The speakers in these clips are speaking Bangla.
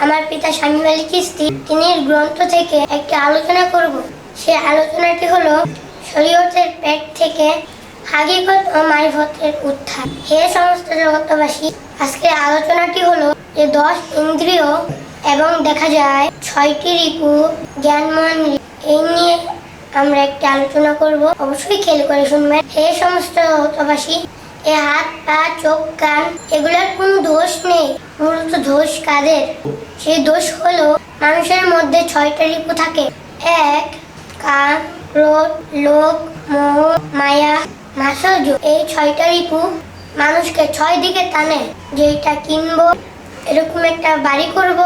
আমার পিতা আলী চিস্তি তিনি গ্রন্থ থেকে একটি আলোচনা করব। সে আলোচনাটি হলো শরীয়তের পেট থেকে ও মারিফতের উত্থান। হে সমস্ত জগতবাসী আজকের আলোচনাটি হলো যে দশ ইন্দ্রিয় এবং দেখা যায় ছয়টি রিপু জ্ঞানমন। এই নিয়ে আমরা একটি আলোচনা করব। অবশ্যই খেল করে শুনবেন। হে সমস্ত জগতবাসী এ হাত, পা, চোখ, কান, এগুলোর কোনো দোষ নেই। মূলত দোষ কাদের? সেই দোষ হলো মানুষের মধ্যে ছয়টা রিপু থাকে। এক কাম ক্রোধ লোভ মোহ, মায়া মাসর্য এই ছয়টা রিপু মানুষকে ছয় দিকে টানে। যে এটা কিনবো, এরকম একটা বাড়ি করব।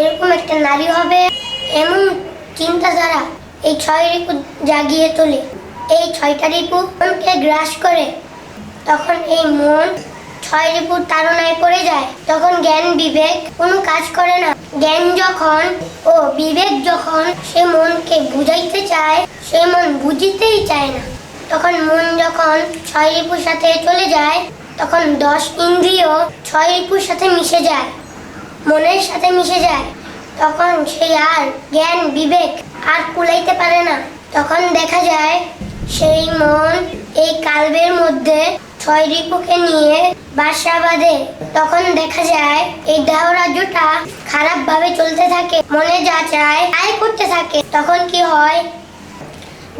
এরকম একটা নারী হবে, এমন চিন্তাধারা এই ছয় রিপু জাগিয়ে তোলে। এই ছয়টা রিপু মনকে গ্রাস করে। তখন এই মন ছয় রিপুর তাড়নায় পড়ে যায়। তখন জ্ঞান বিবেক কোনো কাজ করে না। জ্ঞান যখন ও বিবেক যখন সে মনকে বুঝাইতে চায়, সে মন বুঝিতেই চায় না। তখন মন যখন ছয় রিপুর সাথে চলে যায়, তখন দশ ইন্দ্রিয় ছয় রিপুর সাথে মিশে যায়। মনের সাথে মিশে যায়, তখন সেই আর জ্ঞান, বিবেক আর কুলাইতে পারে না। তখন দেখা যায়, সেই মন এই কালবের মধ্যে ছয় রিপুকে নিয়ে বাসা বাঁধে। তখন দেখা যায়, এই দেহ রাজ্যটা খারাপ ভাবে চলতে থাকে, মনে যা চায় তাই করতে থাকে। তখন কি হয়,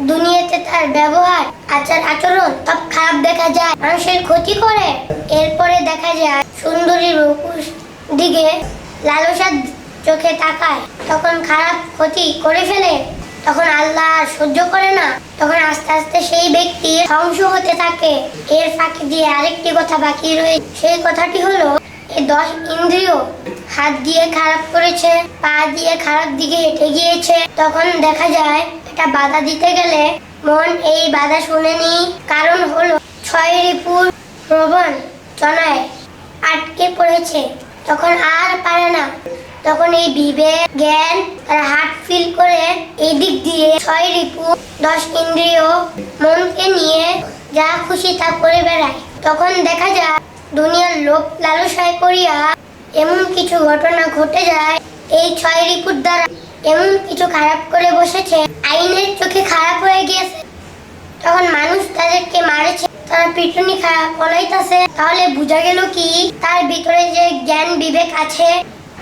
দুনিয়াতে তার ব্যবহার, আচার, আচরণ সব খারাপ দেখা যায়, মানুষের ক্ষতি করে। এরপরে দেখা যায়, সুন্দরী রূপুর দিকে লালসার চোখে তাকায়। তখন খারাপ ক্ষতি করে ফেলে। তখন আল্লাহ সহ্য করে না। তখন আস্তে আস্তে সেই ব্যক্তি ধ্বংস হতে থাকে। এর ফাঁকে দিয়ে আরেকটি কথা বাকি রয়েছে সেই কথাটি হলো, এ দশ ইন্দ্রিয় হাত দিয়ে খারাপ করেছে, পা দিয়ে খারাপ দিকে হেঁটে গিয়েছে। তখন দেখা যায়, এটা বাধা দিতে গেলে মন এই বাধা শুনেনি। কারণ হলো, ছয় রিপুর প্রবণ চনায় আটকে পড়েছে। তখন আর পারে না। তখন এই বিবেক, জ্ঞান, তার হার্ট ফিল করে এই দিক দিয়ে ছয় রিপু, দশ ইন্দ্রিয় মনকে নিয়ে যা খুশি তা করে বেড়ায়। তখন দেখা যায়, দুনিয়ার লোক লালসায় করিয়া এমন কিছু ঘটনা ঘটে যায়, এই ছয় রিপুর দ্বারা এমন কিছু খারাপ করে বসেছে, আইনের চোখে খারাপ হয়ে গিয়েছে। তখন মানুষ তাদেরকে মারেছে তারা পিটুনি খারাপ পলাইতাছে, তাহলে বোঝা গেল কি? তার ভিতরে যে জ্ঞান, বিবেক আছে,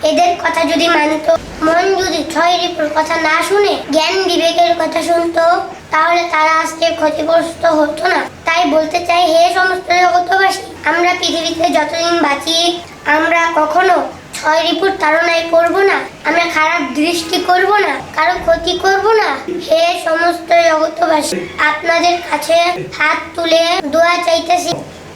এদের কথা যদি মানত, মন যদি ছয় রিপুর কথা না শুনে, জ্ঞান, বিবেকের কথা শুনতো, তাহলে তারা আজকে ক্ষতিগ্রস্ত হতো না। তাই বলতে চাই, হে সমস্ত জগতবাসী আমরা পৃথিবীতে যতদিন বাঁচি, আমরা কখনো ছয় রিপুর তাড়নায় করব না, আমরা খারাপ দৃষ্টি করব না, কারও ক্ষতি করব না। হে সমস্ত জগতবাসী আপনাদের কাছে হাত তুলে দোয়া চাইতেছি।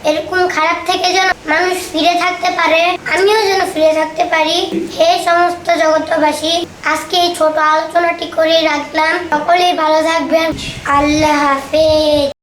এরকম খারাপ থেকে যেন মানুষ ফিরে থাকতে পারে, আমিও যেন ফিরে থাকতে পারি। হে সমস্ত জগতবাসী আজকে এই ছোট আলোচনাটি করে রাখলাম। সকলেই ভালো থাকবেন। আল্লাহ হাফেজ।